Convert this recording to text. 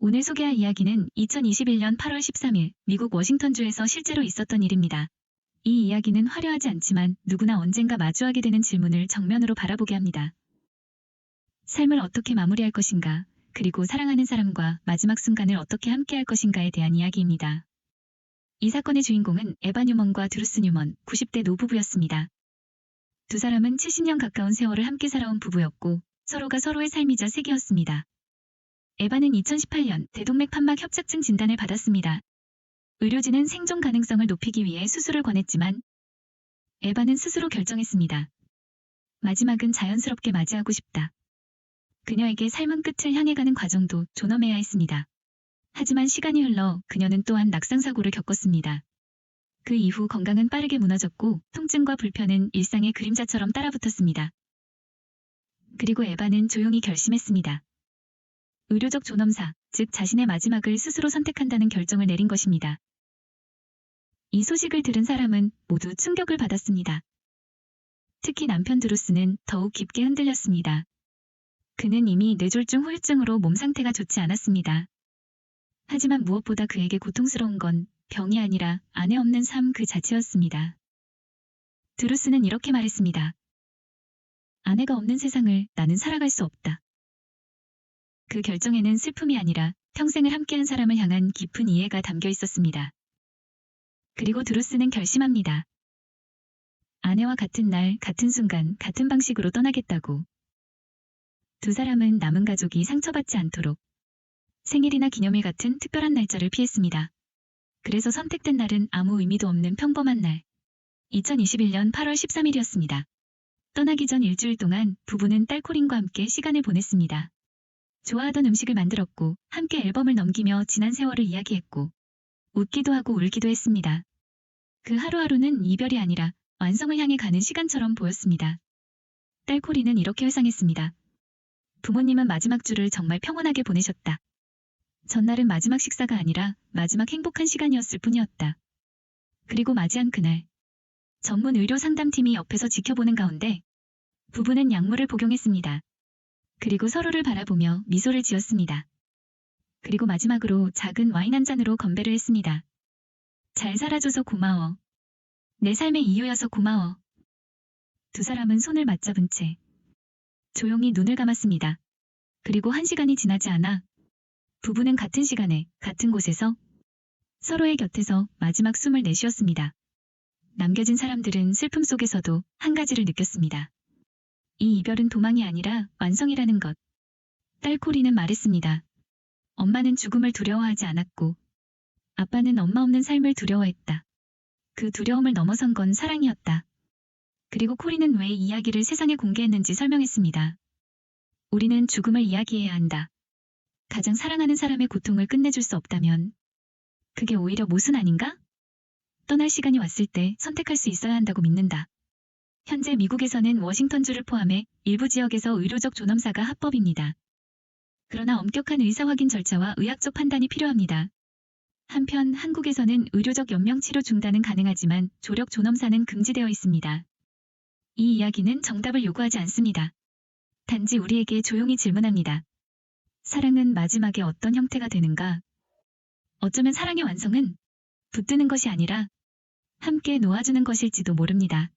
오늘 소개할 이야기는 2021년 8월 13일 미국 워싱턴주에서 실제로 있었던 일입니다. 이 이야기는 화려하지 않지만 누구나 언젠가 마주하게 되는 질문을 정면으로 바라보게 합니다. 삶을 어떻게 마무리할 것인가, 그리고 사랑하는 사람과 마지막 순간을 어떻게 함께할 것인가에 대한 이야기입니다. 이 사건의 주인공은 에바 뉴먼과 드루스 뉴먼, 90대 노부부였습니다. 두 사람은 70년 가까운 세월을 함께 살아온 부부였고 서로가 서로의 삶이자 세계였습니다. 에바는 2018년 대동맥 판막 협착증 진단을 받았습니다. 의료진은 생존 가능성을 높이기 위해 수술을 권했지만 에바는 스스로 결정했습니다. 마지막은 자연스럽게 맞이하고 싶다. 그녀에게 삶은 끝을 향해 가는 과정도 존엄해야 했습니다. 하지만 시간이 흘러 그녀는 또한 낙상사고를 겪었습니다. 그 이후 건강은 빠르게 무너졌고 통증과 불편은 일상의 그림자처럼 따라붙었습니다. 그리고 에바는 조용히 결심했습니다. 의료적 존엄사, 즉 자신의 마지막을 스스로 선택한다는 결정을 내린 것입니다. 이 소식을 들은 사람은 모두 충격을 받았습니다. 특히 남편 드루스는 더욱 깊게 흔들렸습니다. 그는 이미 뇌졸중 후유증으로 몸 상태가 좋지 않았습니다. 하지만 무엇보다 그에게 고통스러운 건 병이 아니라 아내 없는 삶 그 자체였습니다. 드루스는 이렇게 말했습니다. 아내가 없는 세상을 나는 살아갈 수 없다. 그 결정에는 슬픔이 아니라 평생을 함께한 사람을 향한 깊은 이해가 담겨 있었습니다. 그리고 드루스는 결심합니다. 아내와 같은 날, 같은 순간, 같은 방식으로 떠나겠다고. 두 사람은 남은 가족이 상처받지 않도록 생일이나 기념일 같은 특별한 날짜를 피했습니다. 그래서 선택된 날은 아무 의미도 없는 평범한 날. 2021년 8월 13일이었습니다. 떠나기 전 일주일 동안 부부는 딸 코린과 함께 시간을 보냈습니다. 좋아하던 음식을 만들었고 함께 앨범을 넘기며 지난 세월을 이야기했고 웃기도 하고 울기도 했습니다. 그 하루하루는 이별이 아니라 완성을 향해 가는 시간처럼 보였습니다. 딸 코리는 이렇게 회상했습니다. 부모님은 마지막 주를 정말 평온하게 보내셨다. 전날은 마지막 식사가 아니라 마지막 행복한 시간이었을 뿐이었다. 그리고 맞이한 그날, 전문 의료 상담팀이 옆에서 지켜보는 가운데 부부는 약물을 복용했습니다. 그리고 서로를 바라보며 미소를 지었습니다. 그리고 마지막으로 작은 와인 한 잔으로 건배를 했습니다. 잘 살아줘서 고마워. 내 삶의 이유여서 고마워. 두 사람은 손을 맞잡은 채 조용히 눈을 감았습니다. 그리고 한 시간이 지나지 않아 부부는 같은 시간에 같은 곳에서 서로의 곁에서 마지막 숨을 내쉬었습니다. 남겨진 사람들은 슬픔 속에서도 한 가지를 느꼈습니다. 이 이별은 도망이 아니라 완성이라는 것. 딸 코리는 말했습니다. 엄마는 죽음을 두려워하지 않았고, 아빠는 엄마 없는 삶을 두려워했다. 그 두려움을 넘어선 건 사랑이었다. 그리고 코리는 왜 이야기를 세상에 공개했는지 설명했습니다. 우리는 죽음을 이야기해야 한다. 가장 사랑하는 사람의 고통을 끝내줄 수 없다면, 그게 오히려 모순 아닌가? 떠날 시간이 왔을 때 선택할 수 있어야 한다고 믿는다. 현재 미국에서는 워싱턴주를 포함해 일부 지역에서 의료적 존엄사가 합법입니다. 그러나 엄격한 의사 확인 절차와 의학적 판단이 필요합니다. 한편 한국에서는 의료적 연명 치료 중단은 가능하지만 조력 존엄사는 금지되어 있습니다. 이 이야기는 정답을 요구하지 않습니다. 단지 우리에게 조용히 질문합니다. 사랑은 마지막에 어떤 형태가 되는가? 어쩌면 사랑의 완성은 붙드는 것이 아니라 함께 놓아주는 것일지도 모릅니다.